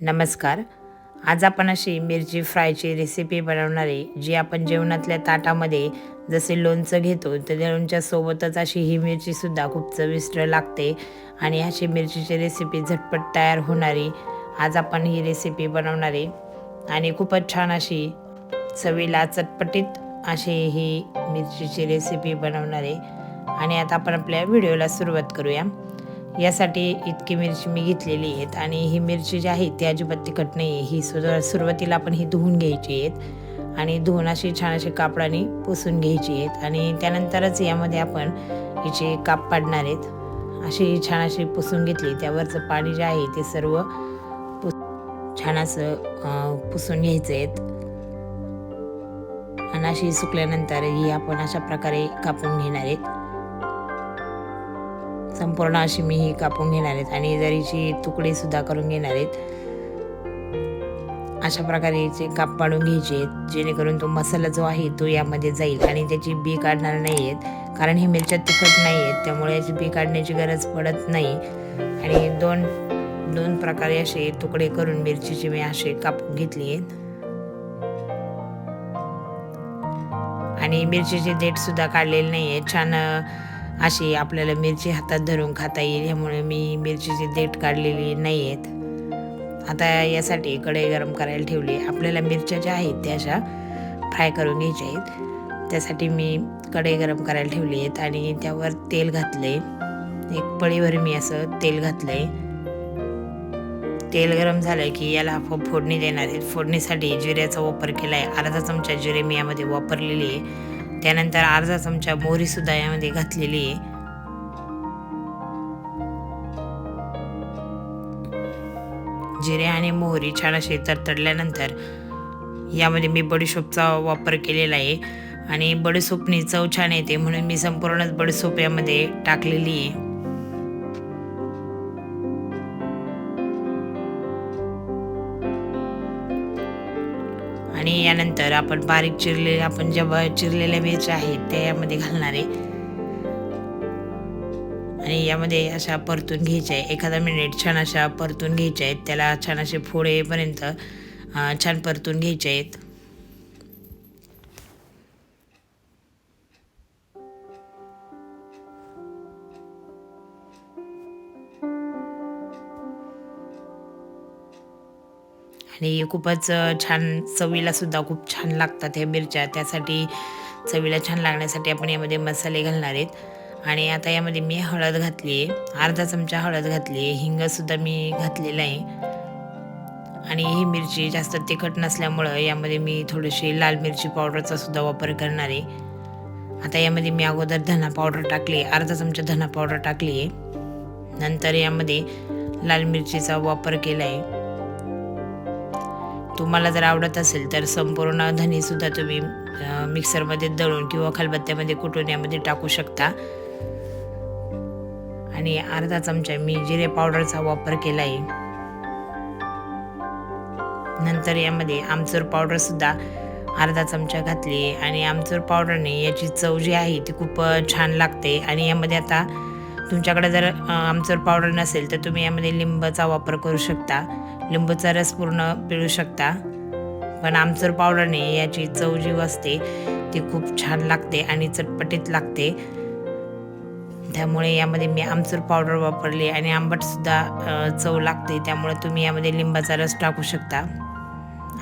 नमस्कार. आज आपण अशी मिरची फ्रायची रेसिपी बनवणारे जी आपण जेवणातल्या ताटामध्ये जसे लोणचं घेतो तर लोणच्या सोबतच अशी ही मिरचीसुद्धा खूप चविष्ट लागते आणि अशी मिरचीची रेसिपी झटपट तयार होणारी आज आपण ही रेसिपी बनवणारे आणि खूपच छान अशी चवीला चटपटीत अशी ही मिरचीची रेसिपी बनवणारे आणि आता आपण आपल्या व्हिडिओला सुरुवात करूया. यासाठी इतकी मिरची मी घेतलेली आहेत. आणि ही मिरची जी आहे ती अजिबात तिखट नाही आहे ही सुद्धा सुरुवातीला आपण ही धुवून घ्यायची आहेत. आणि धुवून अशी छान अशी कापडाने पुसून घ्यायची आहेत. आणि त्यानंतरच यामध्ये आपण हिचे काप पाडणार आहेत. अशी छान अशी पुसून घेतली. त्यावरचं पाणी जे आहे ते सर्व पुस छान असं पुसून घ्यायचं आहेत. आणि अशी सुकल्यानंतर ही आपण अशा प्रकारे कापून घेणार आहेत. संपूर्ण अशी मी ही कापून घेणार आहेत आणि जरीची तुकडे सुद्धा करून घेणार आहेत. अशा प्रकारे याचे काप पाडून घ्यायचे आहेत जेणेकरून तो मसाला जो आहे तो यामध्ये जाईल आणि त्याची बी काढणार नाही आहेत. कारण ही मिरच्या तिखट नाही आहेत त्यामुळे याची बी काढण्याची गरज पडत नाही. आणि दोन दोन प्रकारे असे तुकडे करून मिरचीचे मी असे कापून घेतली आहेत. आणि मिरचीचे देठ सुद्धा काढलेले नाही आहे छान अशी आपल्याला मिरची हातात धरून खाता येईल ह्यामुळे मी मिरचीची देठ काढलेली नाही आहेत. आता यासाठी कढई गरम करायला ठेवली. आपल्याला मिरच्या ज्या आहेत त्या अशा फ्राय करून घ्यायच्या आहेत. त्यासाठी मी कढई गरम करायला ठेवली आहेत आणि त्यावर तेल घातले एक पळीभर मी असं तेल घातलं आहे तेल गरम झालं की याला आपण फोडणी देणार आहे फोडणीसाठी जिऱ्याचा वापर केला आहे अर्धा चमचा जिरे मी यामध्ये वापरलेली आहे. त्यानंतर अर्धा चमचा मोहरी सुद्धा यामध्ये घातलेली आहे. जिरे आणि मोहरी छान असे तरतडल्यानंतर यामध्ये मी बडीशोपचा वापर केलेला आहे. आणि बडीसोपनी चव छान येते म्हणून मी संपूर्णच बडीसोप यामध्ये टाकलेली आहे. आणि यानंतर आपण बारीक चिरलेल्या आपण जेव्हा चिरलेल्या मिरच्या आहेत त्या यामध्ये घालणार आहे. आणि यामध्ये अशा परतून घ्यायच्या आहे. एखादा मिनिट छान अशा परतून घ्यायच्या आहेत. त्याला छान असे फोड येईपर्यंत छान परतून घ्यायचे आहेत. आणि खूपच छान चवीला सुद्धा खूप छान लागतात ह्या मिरच्या. त्यासाठी चवीला छान लागण्यासाठी आपण यामध्ये मसाले घालणार आहेत. आणि आता यामध्ये मी हळद घातली आहे. अर्धा चमचा हळद घातली आहे. हिंगसुद्धा मी घातलेला आहे. आणि ही मिरची जास्त तिखट नसल्यामुळं यामध्ये मी थोडीशी लाल मिरची पावडरचा सुद्धा वापर करणार आहे. आता यामध्ये मी अगोदर धना पावडर टाकली अर्धा चमचा धना पावडर टाकली आहे. नंतर यामध्ये लाल मिरचीचा वापर केला आहे. तुम्हाला जर आवडत असेल तर संपूर्ण धनेसुद्धा तुम्ही मिक्सरमध्ये दळून किंवा खलबत्त्यामध्ये कुटून यामध्ये टाकू शकता. आणि अर्धा चमचा मी जिरे पावडरचा वापर केला आहे नंतर यामध्ये आमचूर पावडरसुद्धा अर्धा चमचा घातली. आहे आणि आमचूर पावडरने याची चव जी आहे ती खूप छान लागते. आणि यामध्ये आता तुमच्याकडे जर आमचूर पावडर नसेल तर तुम्ही यामध्ये लिंबाचा वापर करू शकता. लिंबूचा रस पूर्ण पिळू शकता. पण आमचूर पावडरने याची चव जी असते ती खूप छान लागते आणि चटपटीत लागते. त्यामुळे यामध्ये मी आमचूर पावडर वापरली आणि आंबटसुद्धा चव लागते. त्यामुळे तुम्ही यामध्ये लिंबाचा रस टाकू शकता.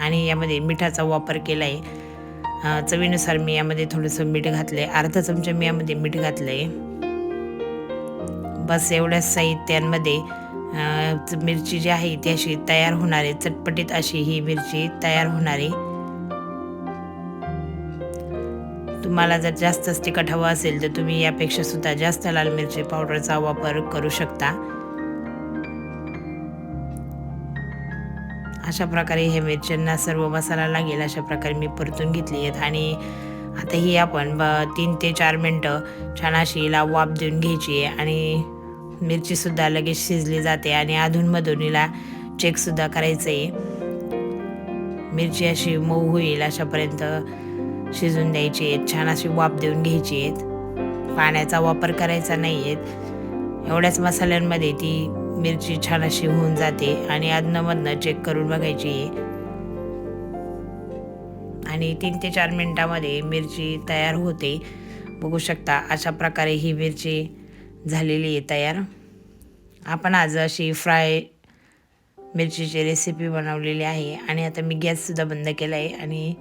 आणि यामध्ये मिठाचा वापर केला आहे चवीनुसार मी यामध्ये थोडंसं मीठ घातलं आहे अर्धा चमचा मी यामध्ये मीठ घातलं आहे बस एवढ्याच साहित्यांमध्ये च- मिरची जी आहे ती अशी तयार होणारी चटपटीत अशी ही मिरची तयार होणारी तुम्हाला जर जास्तच तिखट हवं असेल तर तुम्ही यापेक्षा सुद्धा जास्त लाल मिरची पावडरचा वापर करू शकता. अशा प्रकारे हे मिरच्यांना सर्व मसाला लागेल अशा प्रकारे मी परतून घेतली आहेत. आणि आता ही आपण ब- तीन ते चार मिनटं छान अशी हिला वाफ देऊन घ्यायची आहे. आणि मिरचीसुद्धा लगेच शिजली जाते आणि अधूनमधून हिला चेकसुद्धा करायचं आहे मिरची अशी मऊ होईल अशापर्यंत शिजून द्यायची. आहेत छान अशी वाफ देऊन घ्यायची. आहेत पाण्याचा वापर करायचा नाही आहेत एवढ्याच मसाल्यांमध्ये ती मिरची छान अशी होऊन जाते आणि अधनमधनं चेक करून बघायची. आहे आणि तीन ते चार मिनटामध्ये मिरची तयार होते. बघू शकता अशा प्रकारे ही मिरची झालेली आहे तयार. आपण आज अशी फ्राय मिरचीची रेसिपी बनवलेली आहे आणि आता मी गॅससुद्धा बंद केला आहे आणि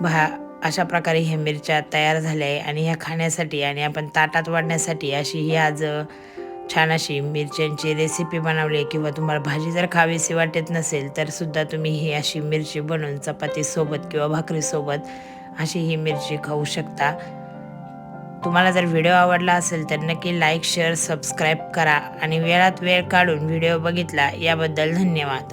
भा अशा प्रकारे ह्या मिरच्या तयार झाल्या आहे आणि ह्या खाण्यासाठी आणि आपण ताटात वाढण्यासाठी अशी ही आज छान अशी मिरच्यांची रेसिपी बनवली आहे. किंवा तुम्हाला भाजी जर खावीशी वाटत नसेल तर सुद्धा तुम्ही ही अशी मिरची बनवून चपातीसोबत किंवा भाकरीसोबत अशी ही मिरची खाऊ शकता. तुम्हाला जर व्हिडिओ आवडला असेल तर नक्की लाईक शेअर सबस्क्राईब करा आणि वेळात वेळ काढून व्हिडिओ बघितला याबद्दल धन्यवाद.